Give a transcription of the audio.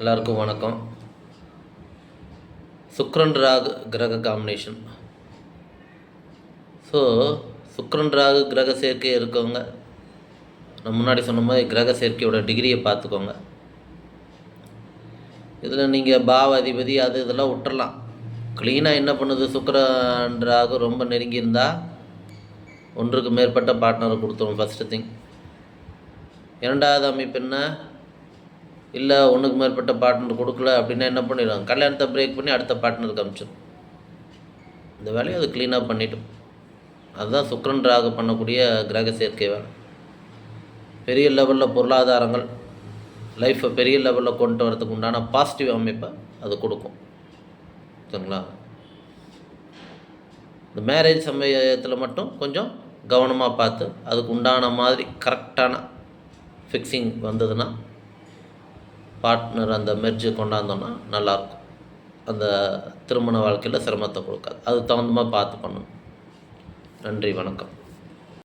எல்லாருக்கும் வணக்கம். சுக்ரன் ராகு கிரக காம்பினேஷன் ஸோ சுக்ரன் ராகு கிரக சேர்க்கை இருக்கவங்க நான் முன்னாடி சொன்ன மாதிரி கிரக சேர்க்கையோட டிகிரியை பார்த்துக்கோங்க. இதில் நீங்கள் பாவ அதிபதி அது இதெல்லாம் விட்டுறலாம். க்ளீனாக என்ன பண்ணுது? சுக்ரன் ராகு ரொம்ப நெருங்கி இருந்தால் ஒன்றுக்கு மேற்பட்ட பார்ட்னரை கொடுத்துரும் ஃபஸ்ட்டு திங் இரண்டாவது அமைப்பு என்ன? இல்லை ஒன்றுக்கு மேற்பட்ட பார்ட்னர் கொடுக்கல அப்படின்னா என்ன பண்ணிடுவாங்க? கல்யாணத்தை பிரேக் பண்ணி அடுத்த பார்ட்னருக்கு அனுப்பிச்சிடும் இந்த வேலையை அது க்ளீனாக பண்ணிட்டோம் அதுதான் சுக்ரன் ராக பண்ணக்கூடிய கிரக சேர்க்கை வேலை. பெரிய லெவலில் பொருளாதாரங்கள் லைஃப்பை பெரிய லெவலில் கொண்டு வரதுக்கு உண்டான பாசிட்டிவ் அமைப்பை அது கொடுக்கும். சரிங்களா? இந்த மேரேஜ் சமயத்தில் மட்டும் கொஞ்சம் கவனமாக பார்த்து அதுக்கு உண்டான மாதிரி கரெக்டான ஃபிக்ஸிங் வந்ததுன்னா பார்ட்னர் அந்த மெர்ஜு கொண்டாந்தோன்னா நல்லாயிருக்கும் அந்த திருமண வாழ்க்கையில் சிரமத்தை கொடுக்காது. அதுக்கு தகுந்த மாதிரி பார்த்து பண்ணணும் நன்றி வணக்கம்.